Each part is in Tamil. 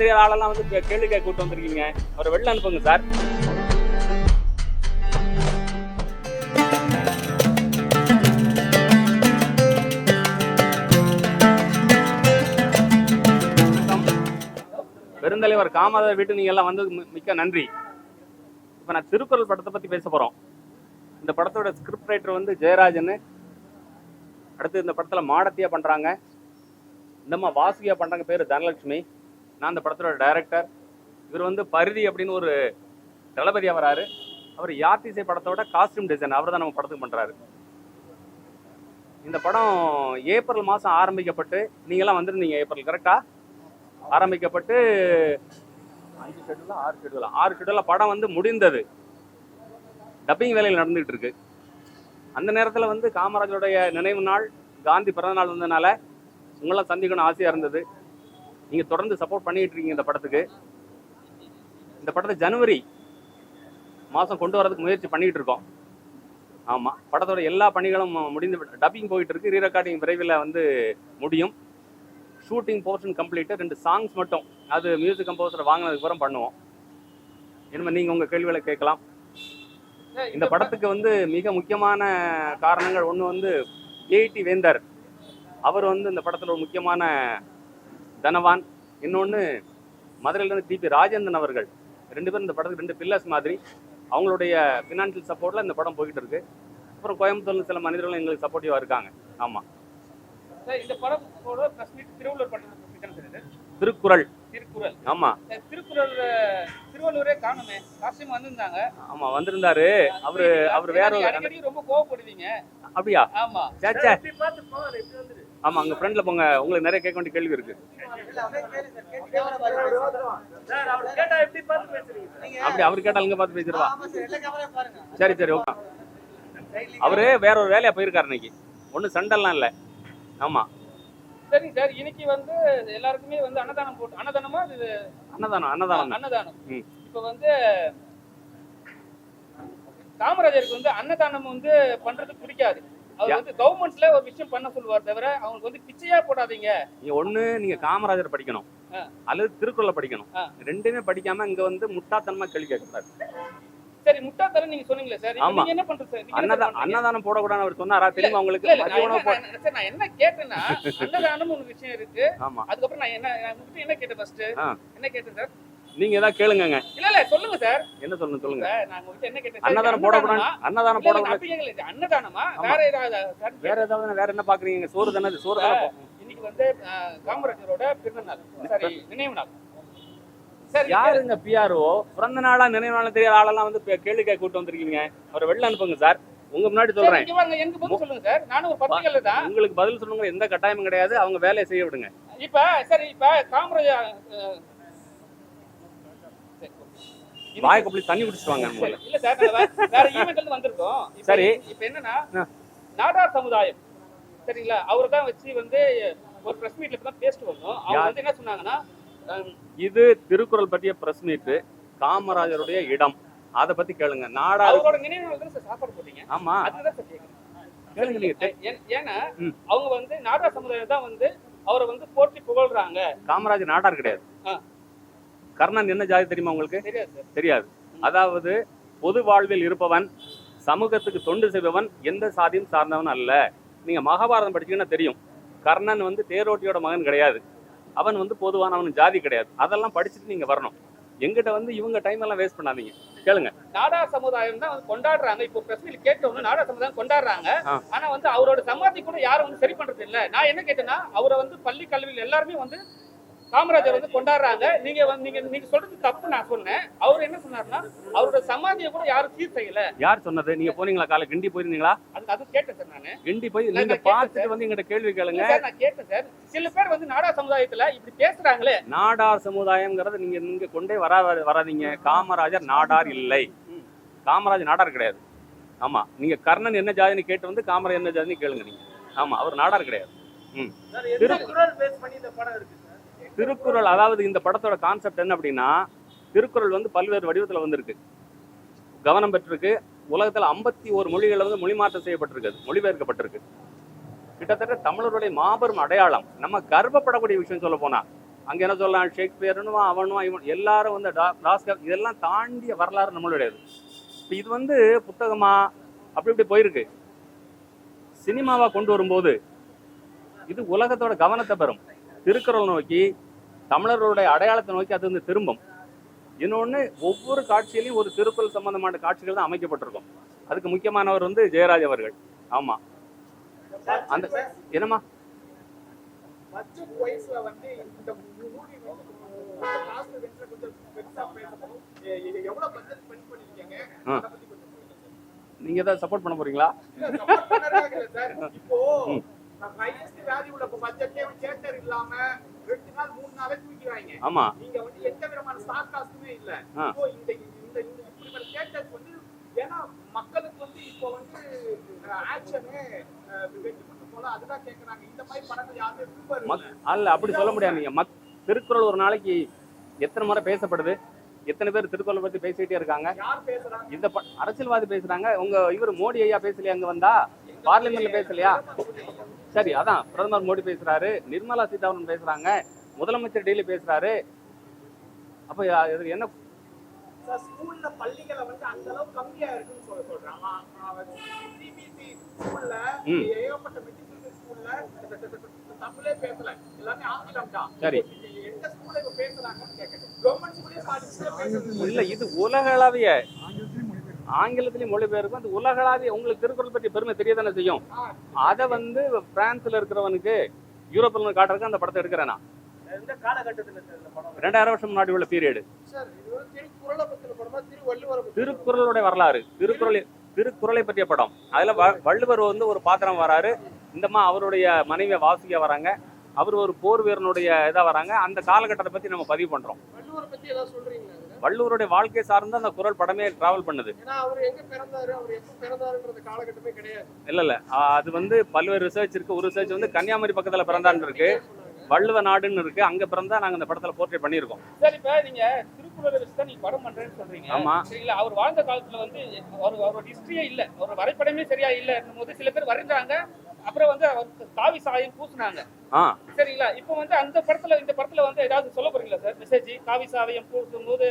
தெரியாத ஆளெல்லாம் வந்து கேள்வி கேட்க கூட்டு வந்திருக்கீங்க. அவரை வெளில அனுப்புங்க சார். பெருந்தலைவர் காமராஜர் வீட்டு நீங்க எல்லாம் வந்து மிக்க நன்றி. இப்ப நான் திருக்குறள் படத்தை பத்தி பேச போறோம். இந்த படத்தோட ஸ்கிரிப்ட் ரைட்டர் வந்து ஜெயராஜன் அடுத்து இந்த படத்துல மாடத்தியா பண்றாங்க. இந்தம்மா வாசுகியா பண்றாங்க பேரு தனலட்சுமி. நான் அந்த படத்தோட டைரக்டர் இவர் வந்து பரிதி அப்படின்னு ஒரு தளபதியா வராரு அவர் யாத்திசை படத்தோட காஸ்டியூம் டிசைன் அவர் தான் நம்ம படத்துக்கு பண்ணுறாரு இந்த படம் ஏப்ரல் மாதம் ஆரம்பிக்கப்பட்டு நீங்கெல்லாம் வந்துருந்தீங்க ஏப்ரல் கரெக்டா ஆரம்பிக்கப்பட்டு அஞ்சு ஷெட்யூலா ஆறு ஷெட்யூலா ஆறு ஷெட்யூலா படம் வந்து முடிந்தது. டப்பிங் வேலையில் நடந்துகிட்டு இருக்கு. அந்த நேரத்தில் வந்து காமராஜருடைய நினைவு நாள் காந்தி பிறந்த நாள் வந்ததுனால உங்களாம் சந்திக்கணும் ஆசையாக இருந்தது. நீங்கள் தொடர்ந்து சப்போர்ட் பண்ணிட்டு இருக்கீங்க இந்த படத்துக்கு. இந்த படத்தை ஜனவரி மாதம் கொண்டு வரதுக்கு முயற்சி பண்ணிட்டு இருக்கோம். ஆமாம் படத்தோட எல்லா பணிகளும் முடிந்து டப்பிங் போயிட்டு இருக்கு. ரீ ரெக்கார்டிங் விரைவில் வந்து முடியும். ஷூட்டிங் போர்ஷன் கம்ப்ளீட்டு ரெண்டு சாங்ஸ் மட்டும். அது மியூசிக் கம்போசரை வாங்கினதுக்கு அப்புறம் பண்ணுவோம். இனிமேல் நீங்கள் உங்கள் கேள்விகளை கேட்கலாம். இந்த படத்துக்கு வந்து மிக முக்கியமான காரணங்கள் ஒன்று வந்து ஏடி வேந்தர் அவர் வந்து இந்த படத்தில் ஒரு முக்கியமான தனவான் இன்னொன்று மதுரையிலேருந்து டிபி ராஜேந்திரன் அவர்கள். ரெண்டு பேரும் இந்த படத்துக்கு ரெண்டு பில்லர்ஸ் மாதிரி. அவங்களுடைய ஃபினான்ஷியல் சப்போர்ட்டில் இந்த படம் போய்கிட்டு இருக்கு. அப்புறம் கோயம்புத்தூர்ல சில மனிதர்களும் எங்களுக்கு சப்போர்ட்டிவாக இருக்காங்க. ஆமாம் சார் இந்த படத்தோட பிரஸ் மீட் திருவள்ளுவர் இது திருக்குறள். திருக்குறள். ஆமாம் சார், திருக்குறள் திருவள்ளுவரே காணுமே. காஸ்டியூம் வந்திருந்தாங்க. ஆமாம் வந்திருந்தாரு. அவரு அவர் வேற ரொம்ப கோவப்படுவீங்க. அப்படியா? ஆமா. சே ஆமா அங்க ஃப்ரெண்ட்ல போங்க. உங்களுக்கு நிறைய கேட்க வேண்டிய கேள்வி இருக்கு. அப்படி அவர் கேட்டால் இங்க பார்த்து பேசிடுவா. சரி சரி ஓகே அவரு வேற ஒரு வேலையா போயிருக்காரு இன்னைக்கு. ஒன்றும் சண்டெல்லாம் இல்லை. ஆமா. சரி சார் இன்னைக்கு வந்து எல்லாருக்குமே வந்து அன்னதானம் போட்டு அன்னதானமா? இது அன்னதானம் அன்னதானம். அன்னதானம். இப்ப வந்து காமராஜருக்கு வந்து அன்னதானம் வந்து பண்றது பிடிக்காது. அவர் வந்து கவர்மெண்ட்ஸ்ல ஒரு விஷயம் பண்ண சொல்லுவார் தவிர அவங்களுக்கு வந்து பிச்சையா போடாதீங்க. நீங்க ஒண்ணு நீங்க காமராஜர் படிக்கணும். அல்லது திருக்குறளை படிக்கணும். ரெண்டுமே படிக்காம இங்க வந்து முட்டாத்தனமா கேள்வி கேட்கக்கூடாது. சரி முட்டாத்தரம் நீங்க சொன்னீங்க சார். நீங்க என்ன பண்றது சார்? நீங்க என்ன அன்னதா பண்றீங்க? அன்னதானம் போடக்கூடாதுன்னு அவர் சொன்னாரா? தெரியுமா உங்களுக்கு? நான் என்ன- நான் சார், நான் என்ன கேட்டேன்னா அன்னதானம் ஒரு விஷயம் இருக்கு. அதுக்கப்புறம் நான் என்ன கேட்டேன் ஃபர்ஸ்ட். என்ன கேட்டேன் சார்? நீங்க ஏதாவது கேளுங்கங்க. இல்ல இல்ல சொல்லுங்க சார். என்ன சொல்லணும் சொல்லுங்க. அன்னதானம் போடக்கூடாது அன்னதானமா? இது அன்னதானமா. வேற ஏதாவது வேற ஏதாவது வேற என்ன பாக்குறீங்க? சோறு தானே சோறு தானே இன்னைக்கு வந்து காமராஜரோட பிறந்த நாள். சரி நினைவு நாள். யாருங்க பிஆர்ஓ பிறந்த நாளா நினைவு நாளா தெரியாத ஆளெல்லாம் வந்து கேள்வி கேட்க கூட்டு வந்திருக்கீங்க. அவரை வெளில அனுப்புங்க சார். உங்க முன்னாடி சொல்றேன். உங்களுக்கு பதில் சொல்லுங்க எந்த கட்டாயமும் கிடையாது. அவங்க வேலையை செய்ய விடுங்க. இப்ப சரி இப்ப காமராஜர் வாய் கொப்பளி தண்ணி குடிச்சிட்டு வாங்க இல்ல சார் வேற- ஈவெண்ட்ல இருந்து வந்திருக்கோம். சரி. இப்ப என்னன்னா. நாடார் சமுதாயம் சரிங்களா? அவரை தான் வச்சு வந்து ஒரு பிரஸ் மீட்ல தான் பேசிட்டு வந்தோம் அவங்க? வந்து என்ன சொன்னாங்கன்னா இது திருக்குறள் பற்றிய பிரஸ் மீட் காமராஜருடைய இடம். அதை பத்தி கேளுங்க. நாடா அவரோட நினைவு நாள் தானே சார் சாப்பாடு போட்டீங்க. ஆமா. அதுதான் சார் ஏன்- ஏன்னா. அவங்க வந்து நாடார் சமுதாயம் தான் வந்து அவரை வந்து போற்றி புகழ்றாங்க. காமராஜர் நாடார் கிடையாது. கர்ணன் என்ன ஜாதி தெரியுமா உங்களுக்கு? தெரியாது அதாவது பொது வாழ்வில் இருப்பவன் சமூகத்துக்கு தொண்டு செய்பவன் எந்த சாதியும் சார்ந்தவன் அல்ல. நீங்க மகாபாரதம் படிச்சீங்கன்னா தெரியும். கர்ணன் வந்து தேரோட்டியோட மகன் கிடையாது. அவன் வந்து பொதுவானவன் ஜாதி கிடையாது. அதெல்லாம் படிச்சுட்டு நீங்க வரணும். எங்கிட்ட வந்து இவங்க டைம் எல்லாம் வேஸ்ட் பண்ணாதீங்க. கேளுங்க. நாடார் சமுதாயம் தான் வந்து கொண்டாடுறாங்க. இப்போ மீட் கேட்டவங்க நாடார் சமுதாயம் கொண்டாடுறாங்க. ஆனா வந்து அவரோட சமாதி கூட யாரும் வந்து சரி பண்றது இல்ல. நான் என்ன கேட்டேன்னா அவரை வந்து பள்ளி கல்வியில் எல்லாருமே வந்து காமராஜர் வந்து கொண்டாடுறாங்க. நீங்க வந்து நீங்க நீங்க சொல்றது தப்பு நான் சொன்னேன். அவர் என்ன சொன்னாருன்னா அவரோட சமாதியை கூட யாரும் சீர் செய்யல. யார் சொன்னது? நீங்க போனீங்களா காலை கிண்டி போயிருந்தீங்களா? அது அது கேட்டேன் சார் நானு. கிண்டி போய் நீங்க பார்த்துட்டு வந்து எங்கிட்ட கேள்வி கேளுங்க. நான் கேட்டேன் சார். சில பேர் வந்து நாடார் சமுதாயத்துல இப்படி பேசுறாங்களே. நாடார் சமுதாயம்ங்கிறத நீங்க நீங்க கொண்டே வரா வராதீங்க. காமராஜர் நாடார் இல்லை. காமராஜர் நாடார் கிடையாது. ஆமா நீங்க கர்ணன் என்ன ஜாதின்னு கேட்டு வந்து காமராஜர் என்ன ஜாதின்னு கேளுங்க நீங்க. ஆமா அவர் நாடார் கிடையாது. ம். திருக்குறள் திருக்குறள் அதாவது இந்த படத்தோட கான்செப்ட் என்ன அப்படின்னா திருக்குறள் வந்து பல்வேறு வடிவத்துல வந்திருக்கு. கவனம் பெற்றிருக்கு. உலகத்துல ஐம்பத்தி ஒரு மொழிகளில் வந்து மொழிமாற்றம் செய்யப்பட்டிருக்கு மொழிபெயர்க்கப்பட்டிருக்கு. கிட்டத்தட்ட தமிழருடைய மாபெரும் அடையாளம் நம்ம கர்வப்படக்கூடிய விஷயம் சொல்ல போனா அங்க என்ன சொல்லலாம் ஷேக்ஸ்பியர்னுவா அவனுவா இவன் எல்லாரும் வந்து டாஸ்கர் இதெல்லாம் தாண்டிய வரலாறு நம்மளுடையது. இப்போ இது வந்து புத்தகமா அப்படி இப்படி போயிருக்கு. சினிமாவா கொண்டு வரும்போது இது உலகத்தோட கவனத்தை பெறும். திருக்குறள் நோக்கி தமிழர்களுடைய அடையாளத்தை நோக்கி அது வந்து திரும்பும். இன்னொன்று ஒவ்வொரு காட்சியிலையும் ஒரு திருக்குறள் சம்பந்தமான காட்சிகள் தான் அமைக்கப்பட்டிருக்கும். அதுக்கு முக்கியமானவர் வந்து ஜெயராஜ் அவர்கள். ஆமா. அந்த என்னம்மா. நீங்க ஏதாவது சப்போர்ட் பண்ண போறீங்களா? ஆமா. நீங்க வந்து எந்த விதமான ஸ்டார் காஸ்டுமே இல்ல. இந்த இந்த இப்படிப்பட்ட தியேட்டர்ஸ் வந்து ஏன்னா மக்களுக்கு வந்து இப்போ வந்து ஆக்ஷனு அதுதான் கேக்குறாங்க. இந்த மாதிரி படங்கள் யாருமே அல்ல அப்படி சொல்ல முடியாது நீங்க. மக் திருக்குறள் ஒரு நாளைக்கு எத்தனை முறை பேசப்படுது? எத்தனை பேர் திருக்குறளை பத்தி பேசிக்கிட்டே இருக்காங்க? இந்த அரசியல்வாதி பேசுறாங்க. உங்க இவர் மோடி ஐயா பேசலையா அங்க வந்தா? பார்லிமெண்ட்ல பேசலையா? சரி அதான். பிரதமர் மோடி பேசுறாரு நிர்மலா சீதாராமன் பேசுறாங்க முதலமைச்சர் டெய்லி பேசுறாரு. அப்ப இது என்ன? ஸ்கூல்ல பள்ளிகளை வந்து அந்த அளவுக்கு கம்மியா இருக்குன்னு சொல்ல சொல்றாங்க. சிபிஎஸ்சி ஸ்கூல்ல ம். ஏகப்பட்ட மெட்ரிகுலேஷன் ஸ்கூல்ல. தமிழே பேசல. எல்லாமே ஆங்கிலம் தான். சரி. எந்த ஸ்கூல்ல இப்ப பேசுறாங்கன்னு கேக்குறேன் கவர்மெண்ட் ஸ்கூல்லே பாதி ஸ்கூல்ல பேசுறது இல்ல இது உலகளாவிய ஆங்கிலத்திலயும் மொழிபெயர்க்கும் அது உலகளாவிய உங்களுக்கு திருக்குறள் பற்றி பெருமை தெரியதானே செய்யும்? ஆ, அதை வந்து பிரான்ஸ்ல இருக்கிறவனுக்கு யூரோப்பில் காட்டுறதுக்கு அந்த படத்தை எடுக்கிறேன்? நான் ரெண்டாயிரம் வருஷம் முன்னாடி உள்ள பீரியடு திருக்குறளுடைய வரலாறு திருக்குறள் திருக்குறளை பற்றிய படம். அதுல வள்ளுவர் வந்து ஒரு பாத்திரம் வராரு. இந்தமா அவருடைய மனைவியை வாசிக்க வராங்க. அவர் ஒரு போர் வீரனுடைய இதா வராங்க. அந்த காலகட்டத்தை பத்தி நம்ம பதிவு பண்றோம். வள்ளுவருடைய வாழ்க்கை சார்ந்து அந்த குறள் படமே டிராவல் பண்ணுது. அவர் அவர் இல்ல இல்ல. அது வந்து பல்வேறு ரிசர்ச் இருக்கு. ஒரு ரிசர்ச் வந்து கன்னியாகுமரி பக்கத்துல பிறந்தான்னு இருக்கு. வள்ளுவ நாடுன்னு இருக்கு. அங்க பிறந்தா நாங்க இந்த படத்துல போர்ட்ரேட் பண்ணியிருக்கோம். சார் இப்ப நீங்க திருக்குறளை வச்சு தான் நீங்க படம் பண்றேன்னு சொல்றீங்க. ஆமா. சரிங்களா? அவர் வாழ்ந்த காலத்துல வந்து அவர் அவரோட ஹிஸ்டரியே இல்ல. அவர் வரைபடமே சரியா இல்ல போது சில பேர் வரைஞ்சாங்க அப்புறம் வந்து அவருக்கு காவி சாயம் பூசினாங்க. சரிங்களா? இப்போ வந்து அந்த படத்துல இந்த படத்துல வந்து ஏதாவது சொல்ல போறீங்களா சார் மெசேஜ் காவி சாவியம் போது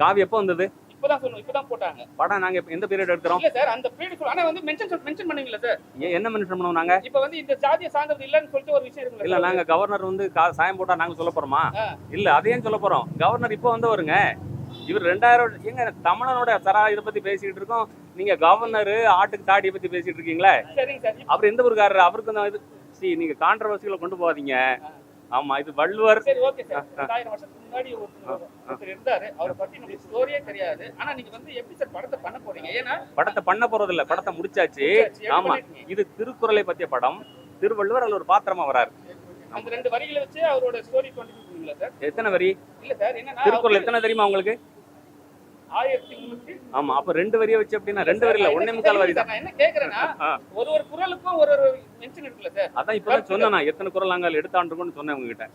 காவி எப்போ வந்தது? இப்பதான் சொல்லணும் இப்பதான் போட்டாங்க. படம் நாங்க எந்த பீரியட் எடுக்கிறோம்? இல்ல சார் அந்த பீரியட் ஆனா வந்து மென்ஷன் மென்ஷன் பண்ணுவீங்களா சார் என்ன மென்ஷன் பண்ணுவோம் நாங்க? இப்போ வந்து இந்த ஜாதியை சார்ந்தது இல்லன்னு சொல்லிட்டு ஒரு விஷயம் இருக்குல்ல இல்ல? நாங்க கவர்னர் வந்து சாயம் போட்டா நாங்க சொல்ல போறோமா. இல்ல அதையும் சொல்ல போறோம். கவர்னர் இப்போ வந்து வருங்க இவர் ரெண்டாயிரம் எங்க தமிழனோட சரா இதை பத்தி பேசிட்டு இருக்கோம். நீங்க கவர்னர் ஆட்டுக்கு தாடியை பத்தி பேசிட்டு இருக்கீங்களே? அவர் எந்த ஊருக்காரர்? அவருக்கு தான் இது. சி நீங்க கான்ட்ரவர்சிகளை கொண்டு போகாதீங்க. ஆமா இது வள்ளுவர். சரி ஓகே சார் ரெண்டாயிரம் வருஷத்துக்கு முன்னாடி ஒருத்தர் இருந்தாரு. அவரை பத்தி நமக்கு ஸ்டோரியே தெரியாது. ஆனா நீங்க வந்து எப்படி சார் படத்தை பண்ண போறீங்க? ஏன்னா படத்தை பண்ண போறது இல்ல படத்தை முடிச்சாச்சு. ஆமா? இது திருக்குறளை பத்திய படம். திருவள்ளுவர் அதுல ஒரு பாத்திரமா வராரு. அந்த ரெண்டு வரிகளை வச்சு அவரோட ஸ்டோரி பண்ணுவீங்களா சார் எத்தனை வரி? இல்ல சார் என்னன்னா திருக்குறள் எத்தனை தெரியுமா உங்களுக்கு? ஆமா அப்ப ரெண்டு வரியை வச்சு அப்படின்னா ரெண்டு வரி இல்ல ஒன்னே முக்கால் வரி தான். நான் என்ன கேக்குறேன்னா ஆ. ஒரு ஒரு குரலுக்கும் ஒரு ஒரு மென்ஷன் இருக்குல்ல சார்? அதான் இப்பதான் சொன்னேன் நான் எத்தனை குரல் நாங்கள் எடுத்தாண்டுருக்கோம்னு சொன்னேன் உங்ககிட்ட.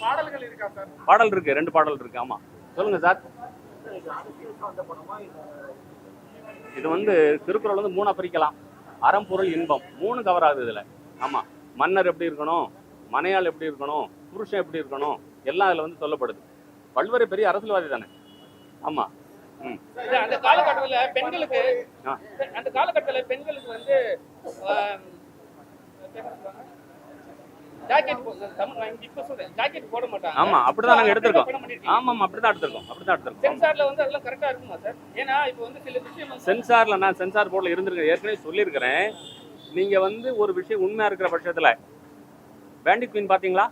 பாடல்கள் இருக்கா சார்? பாடல் இருக்கு ரெண்டு பாடல் இருக்கு ஆமா. சொல்லுங்க சார். இது வந்து திருக்குறள் வந்து மூணா பிரிக்கலாம். அறம் பொருள் இன்பம். மூணு கவர் ஆகுது இதுல. ஆமா. மன்னர் எப்படி இருக்கணும்? மனையாள் எப்படி இருக்கணும்? புருஷன் எப்படி இருக்கணும்? எல்லாம் அதுல வந்து சொல்லப்படுது. வள்ளுவர் பெரிய அரசியல்வாதி தானே. ஆமா. அந்த காலகட்டத்துல பெண்களுக்கு. அந்த காலகட்டத்துல பெண்களுக்கு வந்து? ஜாக்கெட் போட மாட்டாங்க. ஆமா அப்படிதான் நாங்க எடுத்திருக்கோம். ஆமா ஆமா அப்படிதான் எடுத்திருக்கோம் அப்படிதான் எடுத்திருக்கோம். சென்சார்ல வந்து அதெல்லாம் கரெக்டா இருக்குமா சார்? ஏன்னா இப்போ வந்து சில விஷயம் வந்து சென்சார்ல நான் சென்சார் போர்டில் இருந்திருக்கேன் ஏற்கனவே சொல்லியிருக்கிறேன். நீங்க வந்து ஒரு விஷயம் உண்மையா இருக்கிற பட்சத்துல பேண்டிக் குயின் பாத்தீங்களா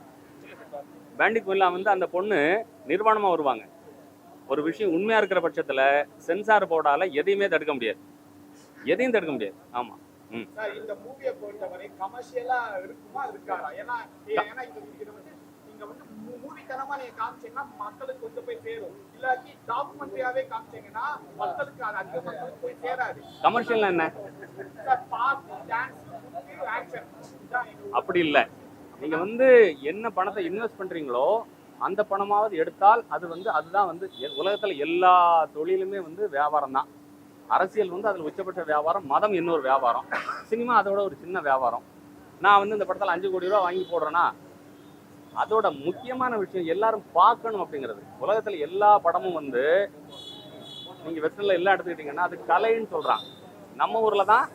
பேண்டிக் குயின்ல வந்து அந்த பொண்ணு நிர்வாணமா வருவாங்க. ஒரு விஷயம் உண்மையா இருக்கிற பட்சத்துல சென்சார் போர்டால எதையுமே தடுக்க முடியாது. எதையும் தடுக்க முடியாது. ஆமா. ம். இந்த மூவியை பொறுத்தவரை கமர்ஷியலா இருக்குமா இருக்காரா ஏன்னா ஏன்னா இது வந்து நீங்க வந்து மூவி தனமா நீங்க காமிச்சீங்கன்னா மக்களுக்கு கொண்டு போய் சேரும். இல்லாட்டி டாக்குமெண்ட்ரியாவே காமிச்சீங்கன்னா மக்களுக்கு அது அதிக மக்களுக்கு போய் சேராது. கமர்ஷியல் என்ன? பாட்டு டான்ஸ் ஆக்ஷன் அப்படி இல்லை. நீங்க வந்து என்ன பணத்தை இன்வெஸ்ட் பண்றீங்களோ அந்த பணமாவது எடுத்தால் அது வந்து அதுதான் வந்து எ- எல்லா தொழிலுமே வந்து வியாபாரம் தான் அரசியல் வந்து அதில் உச்சபட்ச வியாபாரம் மதம் இன்னொரு வியாபாரம். சினிமா அதோட ஒரு சின்ன வியாபாரம். நான் வந்து இந்த படத்தில் அஞ்சு கோடி ரூபா வாங்கி போடுறேன்னா அதோட முக்கியமான விஷயம் எல்லாரும் பார்க்கணும் அப்படிங்கிறது. உலகத்தில் எல்லா படமும் வந்து நீங்கள் வெஸ்டர்னில் எல்லாம் எடுத்துக்கிட்டீங்கன்னா அது கலைன்னு சொல்கிறான் நம்ம ஊரில் தான்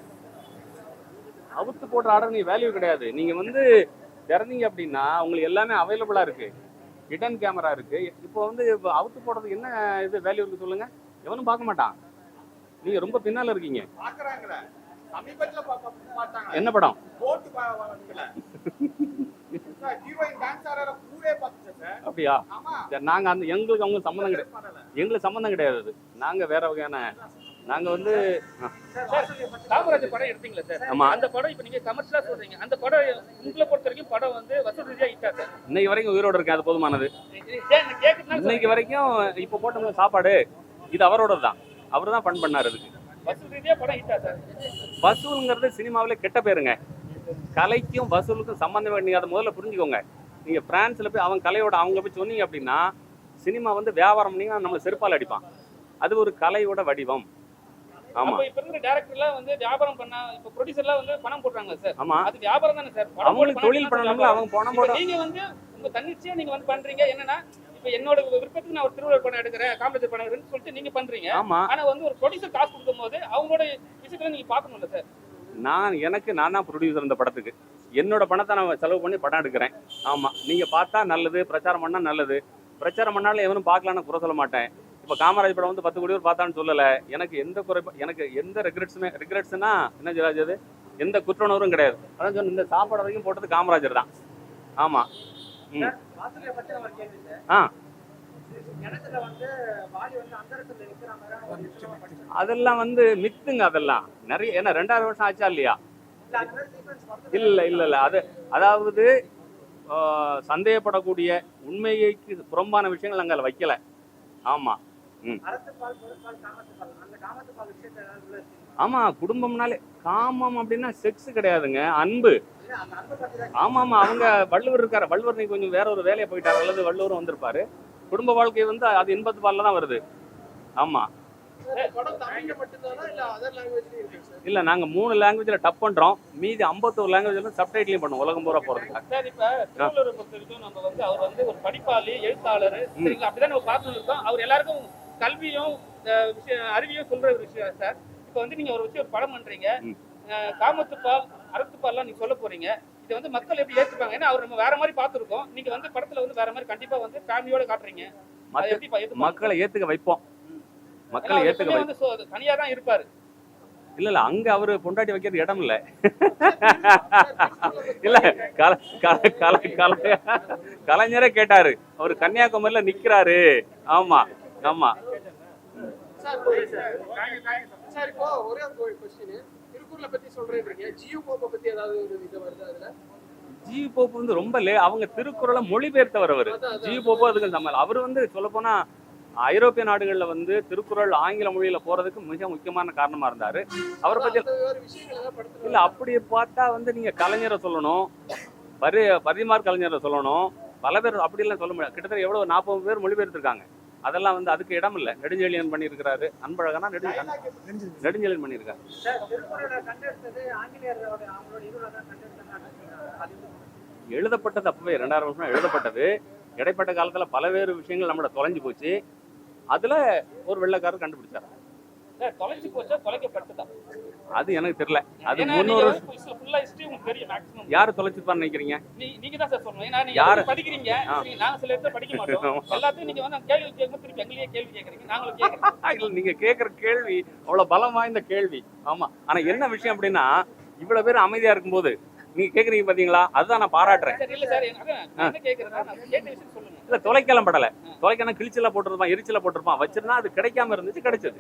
அவுத்து போடுற ஆர்டர் நீ வேல்யூ கிடையாது. நீங்கள் வந்து திறந்தீங்க அப்படின்னா உங்களுக்கு எல்லாமே அவைலபிளாக இருக்குது ஹிடன் கேமரா இருக்கு. இப்போ வந்து இப்போ அவுத்து போடுறதுக்கு என்ன இது வேல்யூ இருக்கு சொல்லுங்க. எவனும் பார்க்க மாட்டான். நீங்க ரொம்ப பின்னால இருக்கீங்க. என்ன படம்? அப்படியா? நாங்க அந்த எங்களுக்கு அவங்க சம்மந்தம் கிடையாது. எங்களுக்கு சம்மந்தம் கிடையாது அது. நாங்க வேற வகையான நாங்க வந்து காமராஜர் படம் எடுத்தீங்களா சார்? ஆமா. அந்த படம் இப்ப நீங்க கமர்ஷியலா சொல்றீங்க. அந்த படம் உங்களை பொறுத்த வரைக்கும் படம் வந்து வசூல் ரீதியா ஹிட்டா சார். இன்னைக்கு வரைக்கும் உயிரோட இருக்கேன் அது போதுமானது. இன்னைக்கு வரைக்கும் இப்போ போட்டோம்ல சாப்பாடு இது அவரோட தான். அவர் தான் ஃபன் பண்ணாரு அதுக்கு வசூல் ரீதியா படம் ஹிட்டா சார். வசூலுங்கிறது சினிமாவில கெட்ட பேருங்க. கலைக்கும் வசூலுக்கும் சம்பந்தம் நீங்க அதை முதல்ல புரிஞ்சுக்கோங்க. நீங்க பிரான்ஸ்ல போய் அவன் கலையோட அவங்க போய் சொன்னீங்க அப்படின்னா சினிமா வந்து வியாபாரம் பண்ணீங்கன்னா நம்ம செருப்பால் அடிப்பான். அது ஒரு கலையோட வடிவம். ஆமா. இப்ப இருக்கிற டேரக்டர்லாம் வந்து வியாபாரம் பண்ணா இப்ப ப்ரொடியூசர்லாம் வந்து பணம் போடுறாங்க சார்? ஆமா. அது வியாபாரம் தானே சார்? அவங்களுக்கு தொழில் பணம் பண்ணணும்ல. அவங்க பணம் போட நீங்க வந்து உங்க தன்னிச்சையா நீங்க வந்து பண்றீங்க. என்னன்னா இப்ப என்னோட விருப்பத்துக்கு நான் ஒரு திருவிழா படம் எடுக்கிறேன் காமராஜர் படம் எடுக்கிறேன்னு சொல்லிட்டு நீங்க பண்றீங்க. ஆமா. ஆனா வந்து ஒரு ப்ரொடியூசர் காசு கொடுக்கும்போது அவங்களோட விஷயத்துல நீங்க பாக்கணும்ல சார்? நான் எனக்கு நான் ப்ரொடியூசர் இந்த படத்துக்கு. என்னோட பணத்தை நான் செலவு பண்ணி படம் எடுக்கிறேன். ஆமா. நீங்க பார்த்தா நல்லது பிரச்சாரம் பண்ணா நல்லது. பிரச்சாரம் பண்ணாலும் எவனும் பார்க்கலான்னு குறை சொல்ல மாட்டேன். இப்போ காமராஜ் படம் வந்து பத்து கோடி பேர் பார்த்தான்னு சொல்லல. எனக்கு எந்த குறை எனக்கு எந்த ரெக்ரெட்ஸுமே ரெக்ரெட்ஸ்னா என்ன அது? எந்த குற்றணரும் கிடையாது. அதான் சொன்ன இந்த சாப்பாடு வரைக்கும் போட்டது காமராஜர் தான். ஆமா. ம். ஆ. அதெல்லாம் வந்து மித்துங்க அதெல்லாம். நிறைய ஏன்னா ரெண்டாயிரம் வருஷம் ஆச்சா இல்லையா? இல்ல. இல்ல இல்ல அது அதாவது சந்தேகப்படக்கூடிய உண்மைக்கு புறம்பான விஷயங்கள் நாங்கள் வைக்கல. ஆமா. ஆமா குடும்பம்னாலே காமம் அப்படின்னா செக்ஸ் கிடையாதுங்க அன்பு. ஆமா ஆமா அவங்க வள்ளுவர் இருக்காரு. வள்ளுவர் நீ கொஞ்சம் வேற ஒரு வேலையை போயிட்டாரு. அல்லது வள்ளுவரும் வந்திருப்பாரு. குடும்ப வாழ்க்கை வந்து அது இன்பத்து பால்ல தான் வருது. ஆமா. இல்ல நாங்க மூணு லாங்குவேஜ்ல டப் பண்றோம். மீதி 51 லாங்குவேஜ்ல சப்டைட்டிலையும் பண்ணுவோம். உலகம் பூரா போறதுக்கு. இப்ப நம்ம வந்து அவர் வந்து ஒரு படிப்பாளி எழுத்தாளர் அப்படிதான் நம்ம பார்த்து இருக்கோம். அவர் எல்லாருக்கும் கல்வியும் அறிவியும் சொல்ற ஒரு விஷயம் சார். இப்ப வந்து நீங்க ஒரு விஷயம் ஒரு படம் பண்றீங்க. ம். அஹ், காமத்துப்பால் அறத்துப்பால்லாம் நீங்க சொல்ல போறீங்க. இதை வந்து மக்கள் எப்படி ஏத்துப்பாங்க? ஏன்னா அவர் நம்ம வேற மாதிரி பார்த்திருக்கோம். நீங்க வந்து படத்துல வந்து வேற மாதிரி கண்டிப்பா வந்து ஃபேமிலியோட காட்டுறீங்க? மக்களை ஏத்துக்க வைப்போம். மக்களை ஏத்துக்க வந்து தனியா தான் இருப்பாரு. இல்ல இல்ல அங்க அவரு பொண்டாட்டி வைக்கிறது இடம் இல்ல. இல்ல கல கல கல கல கலைஞரே கேட்டாரு. அவர் கன்னியாகுமரியில நிக்கிறாரு. ஆமா ஆமா. Sir sir. இப்போ ஒரே ஒரு கொஸ்டின் திருக்குறளை பத்தி சொல்றேன்றீங்க ஜியோ போப்பை பத்தி ஏதாவது ஒரு இது வருது அதுல? ஜி போப்பு வந்து ரொம்ப லே அவங்க திருக்குறளை மொழிபெயர்த்தவர் அவரு. ஜி போப்பு அதுக்கு சம்மல் அவர் வந்து சொல்ல போனா ஐரோப்பிய நாடுகள்ல வந்து திருக்குறள் ஆங்கில மொழியில போறதுக்கு மிக முக்கியமான காரணமா இருந்தாரு. அவரை பத்தி இல்ல அப்படி பார்த்தா வந்து நீங்க கலைஞரை சொல்லணும் பரி பரிமார் கலைஞரை சொல்லணும். பல பேர் அப்படி எல்லாம் சொல்ல முடியாது. கிட்டத்தட்ட எவ்வளவு நாற்பது பேர் மொழிபெயர்த்திருக்காங்க. அதெல்லாம் வந்து அதுக்கு இடம் இல்ல. நெடுஞ்செழியன் பண்ணியிருக்கிறாரு. அன்பழகனா நெடு நெடுஞ்செழியன் பண்ணியிருக்காரு. எழுதப்பட்டது அப்பவே ரெண்டாயிரம் வருஷம் எழுதப்பட்டது. இடைப்பட்ட காலத்துல பலவேறு விஷயங்கள் நம்மளோட தொலைஞ்சு போச்சு. அதுல ஒரு வெள்ளைக்காரர் கண்டுபிடிச்சாரு சார் தொலைச்சு போச்சா தொலைக்கப்பட்டதா அது எனக்கு தெரியல. அது முன்னூறு யாரு தொலைச்சிருப்பான்னு நினைக்கிறீங்க? நீங்க தான் சார் சொல்லணும். யாரு? படிக்கிறீங்க. நாங்க சில இடத்துல படிக்க மாட்டோம். எல்லாத்தையும் நீங்க வந்து கேள்வி திருப்பி எங்களையே கேள்வி கேட்கறீங்க நாங்களும் கேட்கறோம். நீங்க கேக்குற கேள்வி அவ்வளவு பலம் வாய்ந்த கேள்வி. ஆமா. ஆனா என்ன விஷயம் அப்படின்னா இவ்வளவு பேர் அமைதியா இருக்கும்போது நீங்க கேக்குறீங்க பாத்தீங்களா? அதுதான் நான் பாராட்டுறேன். இல்ல தொலைக்கலாம் படல. தொலைக்கான கிழிச்சல போட்டிருப்பான் எரிச்சல போட்டிருப்பான். வச்சிருந்தா அது கிடைக்காம இருந்துச்சு கிடைச்சது.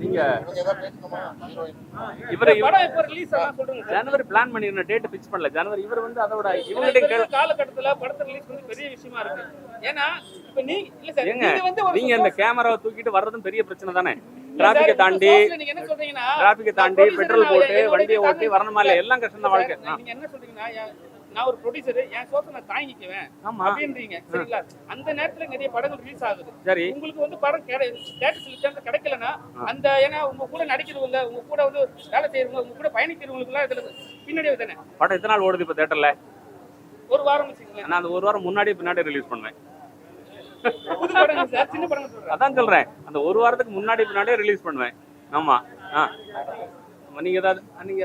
நீங்க இவங்க இவரை ஜனவரி பிளான் பண்ணிருந்த டேட் ஃபிக்ஸ் பண்ணல. ஜனவரி இவர் வந்து அதோட கேளு காலகட்டத்துல படத்தை ரிலீஸ் வந்து பெரிய விஷயமா இருக்கு. ஏன்னா இப்ப நீ இல்ல சார் ஏங்க, நீங்க நீங்க suppose- கேமராவை தூக்கிட்டு வர்றதும் பெரிய பிரச்சனை தானே? டிராபிக்கை தாண்டி டிராபிக்கை தாண்டி பெட்ரோல் போட்டு வண்டியை ஓட்டி வரணுமா இல்ல எல்லாம் கஷ்டம் தான் வாழ்க்கை. என்ன சொல்றீங்கன்னா நான் ஒரு ப்ரொடியூசர் என் சோத்தை நான் தாங்கிக்குவேன் ஆமா. அப்படின்றீங்க. சரிங்களா? அந்த நேரத்துல நிறைய படங்கள் ரிலீஸ் ஆகுது. சரி. உங்களுக்கு வந்து படம் தேட்டர் கிடைக்கலன்னா அந்த ஏன்னா உங்க கூட நடிக்கிறவங்க உங்க கூட வந்து வேலை செய்யறவங்க உங்க கூட பயணிக்கிறவங்களுக்கு எல்லாம் இதுல பின்னாடி தானே? படம் எத்தனை நாள் ஓடுது இப்போ தேட்டர்ல ஒரு வாரம் வச்சுக்கோங்களேன். நான் அந்த ஒரு வாரம் முன்னாடி பின்னாடி ரிலீஸ் பண்ணுவேன் புது படங்கள் சார் சின்ன படங்கள் சொல்றேன் அதான் சொல்றேன். அந்த ஒரு வாரத்துக்கு முன்னாடி பின்னாடியே ரிலீஸ் பண்ணுவேன். ஆமா. ஆ. நீங்க ஏதாவது நீங்க.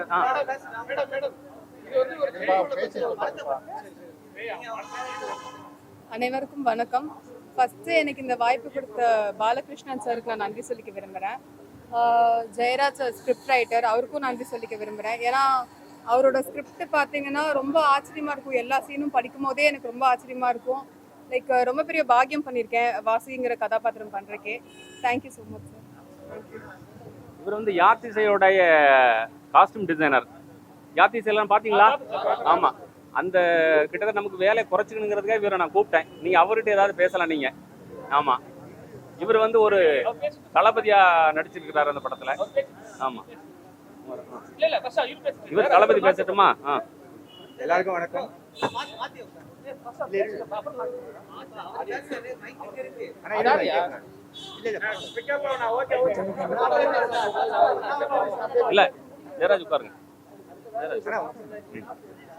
அனைவருக்கும் வணக்கம். ஃபர்ஸ்ட் எனக்கு இந்த வாய்ப்பு கொடுத்த பாலகிருஷ்ணன் சாருக்கு நான் நன்றி சொல்லிக்க விரும்புகிறேன் ஜெயராஜ் ஸ்கிரிப்ட் ரைட்டர் அவருக்கும் நன்றி சொல்லிக்க விரும்புகிறேன் ஏன்னா அவரோட ஸ்கிரிப்ட் பார்த்தீங்கன்னா ரொம்ப ஆச்சரியமா இருக்கும். எல்லா சீனும் படிக்கும் போதே எனக்கு ரொம்ப ஆச்சரியமா இருக்கும். லைக் ரொம்ப பெரிய பாக்கியம் பண்ணியிருக்கேன் வாசிங்கிற கதாபாத்திரம் பண்ணுறக்கே thank you so much sir இவர் வந்து யாத்திசையோடைய காஸ்டியூம் டிசைனர் யாத்திசையெல்லாம் பாத்தீங்களா ஆமா. அந்த கிட்டத்தட்ட நமக்கு வேலையை குறைச்சிக்கணுங்கிறதுக்காக இவரை நான் கூப்பிட்டேன். நீங்க அவர்கிட்ட ஏதாவது பேசலாம் நீங்க. ஆமா. இவர் வந்து ஒரு அவர் பேசுங்க. தளபதியா நடிச்சிருக்கிறாரு அந்த படத்துல. அவர் பேசுங்க. ஆமா. இல்ல இல்ல ஃபர்ஸ்ட் இவர் தளபதி பேசட்டுமா? ஆ. எல்லாருக்கும் வணக்கம். இல்ல ஜெயராஜ் உட்காருங்க.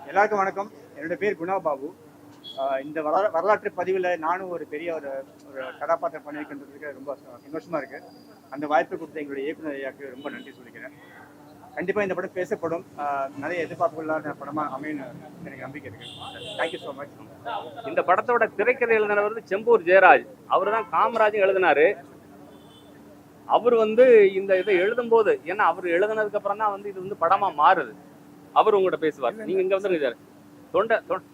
எல்லாருக்கும் வணக்கம். என்னோட பேர் குணா பாபு. ஆஹ் இந்த வரலா- வரலாற்று பதிவில் நானும் ஒரு பெரிய ஒரு ஒரு கதாபாத்திரம் பண்ணியிருக்கின்றதுக்கு ரொம்ப ச- சந்தோஷமா இருக்கு. அந்த வாய்ப்பு கொடுத்த எங்களுடைய இயக்குனர் ஐயாக்கு ரொம்ப நன்றி சொல்லிக்கிறேன். கண்டிப்பா இந்த படம் பேசப்படும். நிறைய எதிர்பார்ப்புகளான படமா அமையும் எனக்கு நம்பிக்கை இருக்கு. தேங்க்யூ ஸோ மச் இந்த படத்தோட திரைக்கதை எழுதினவர் வந்து செம்பூர் ஜெயராஜ். அவர் தான் காமராஜும் எழுதினாரு. அவர் வந்து இந்த இதை எழுதும்போது ஏன்னா அவர் எழுதுனதுக்கு அப்புறம் தான் வந்து இது வந்து படமா மாறுது. அவர் உங்கள்கிட்ட பேசுவார். நீங்க இங்க வந்துருங்க சார். தொண்டை தொண்டை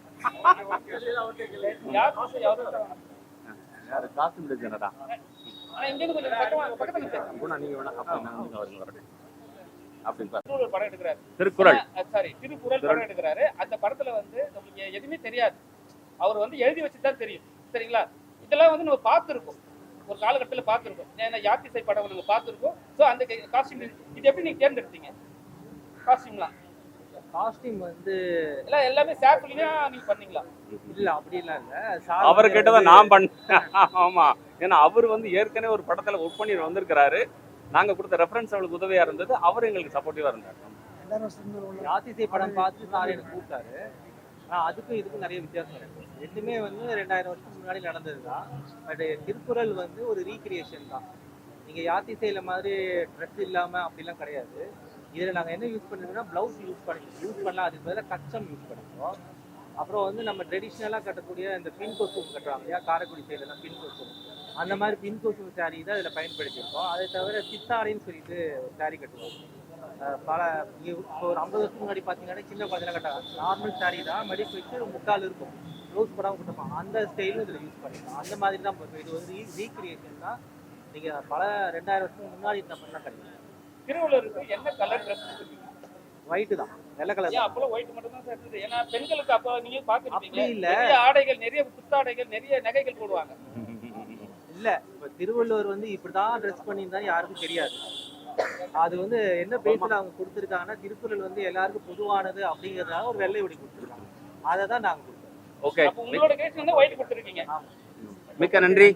பேசுங்க. குணா நீங்க வேணா அப்ப நான் வந்து அவருங்க வரட்டும் அப்படின்னு படம் எடுக்கிறாரு. திருக்குறள். சாரி திருக்குறள் படம் எடுக்கிறாரு. அந்த படத்துல வந்து நம்மளுக்கு எதுவுமே தெரியாது. அவர் வந்து எழுதி வச்சு தான் தெரியும். சரிங்களா? இதெல்லாம் வந்து நம்ம பார்த்துருக்கோம். ஒரு காலகட்டத்தில் பார்த்துருக்கோம். ஏன்னா யாத்திசை படம் நம்ம பார்த்துருக்கோம். ஸோ அந்த காஸ்டியூம் இது. எப்படி நீங்க தேர்ந்தெடுத்தீங்க? காஸ்டியூம்லாம் காஸ்டியூம் வந்து எல்லாம் எல்லாமே சேஃப்லியா நீங்க பண்ணீங்களா? இல்ல அப்படிலாம் இல்ல. அவர் கேட்டதை நான் பண்ணேன். ஆமா. ஏன்னா அவர் வந்து ஏற்கனவே ஒரு படத்துல ஒர்க் பண்ணி வந்திருக்கிறாரு. நாங்க கொடுத்த ரெஃபரன்ஸ் அவளுக்கு உதவியா இருந்தது. அவர் எங்களுக்கு சப்போர்ட்டிவா இருந்தார். யாத்திசை படம் பார்த்து சார் எனக்கு கூப்பிட்டாரு. ஆனா அதுக்கும் இதுக்கும் நிறைய வித்தியாசம் இருக்கு. ரெண்டுமே வந்து ரெண்டாயிரம் வருஷத்துக்கு முன்னாடி நடந்தது தான் பட் திருக்குறள் வந்து ஒரு ரீக்ரியேஷன் தான். நீங்க யாத்திசையில மாதிரி ட்ரெஸ் இல்லாம அப்படிலாம் கிடையாது. இதுல நாங்க என்ன யூஸ் பண்ணிருக்கோம்னா பிளவுஸ் யூஸ் பண்ணி யூஸ் பண்ணலாம். அதுக்கு பதிலாக கச்சம் யூஸ் பண்ணிருக்கோம் அப்புறம் வந்து நம்ம ட்ரெடிஷ்னலாக கட்டக்கூடிய இந்த பின் கொசும் கட்டுறாங்க இல்லையா? காரைக்குடி சைடுலாம் பின் கொசும் அந்த மாதிரி பின் கொசும் saree தான் இதில் பயன்படுத்தியிருக்கோம். அதை தவிர சித்தாடைன்னு சொல்லிட்டு ஒரு saree கட்டுவோம். பல இப்போ ஒரு ஐம்பது வருஷத்துக்கு முன்னாடி பார்த்தீங்கன்னா சின்ன குழந்தைலாம் கட்டாங்க நார்மல் saree தான். மடிப்பு வச்சு முக்கால் இருக்கும். க்ளோஸ் படம் கொடுப்பாங்க அந்த ஸ்டைலும் இதில் யூஸ் பண்ணிக்கலாம். அந்த மாதிரி தான் இது வந்து ரீக்ரியேஷன் தான். நீங்கள் பல ரெண்டாயிரம் வருஷத்துக்கு முன்னாடி இந்த பண்ணலாம் கிடைக்கும் திருவள்ளுவருக்கு என்ன கலர் ட்ரெஸ் ஒயிட்டு தான். வெள்ளை கலர் ஏன் அப்பெல்லாம் ஒயிட் மட்டும் தான் சார் இருந்தது? ஏன்னா பெண்களுக்கு அப்போ நீங்க பார்த்துருப்பீங்க. இல்ல. ஆடைகள் நிறைய புத்தாடைகள் நிறைய நகைகள் போடுவாங்க. இல்ல இப்ப திருவள்ளுவர் வந்து இப்படிதான் ட்ரெஸ் பண்ணியிருந்தா யாருக்கும் தெரியாது. அது வந்து என்ன பேஸ்ல அவங்க கொடுத்துருக்காங்கன்னா திருக்குறள் வந்து எல்லாருக்கும் பொதுவானது அப்படிங்கறதுனால ஒரு வெள்ளை உடை கொடுத்துருக்காங்க. அதை தான் நாங்க கொடுத்தோம். ஓகே உங்களோட கேஸ் வந்து ஒயிட் கொடுத்துருக்கீங்க. மிக்க நன்றி.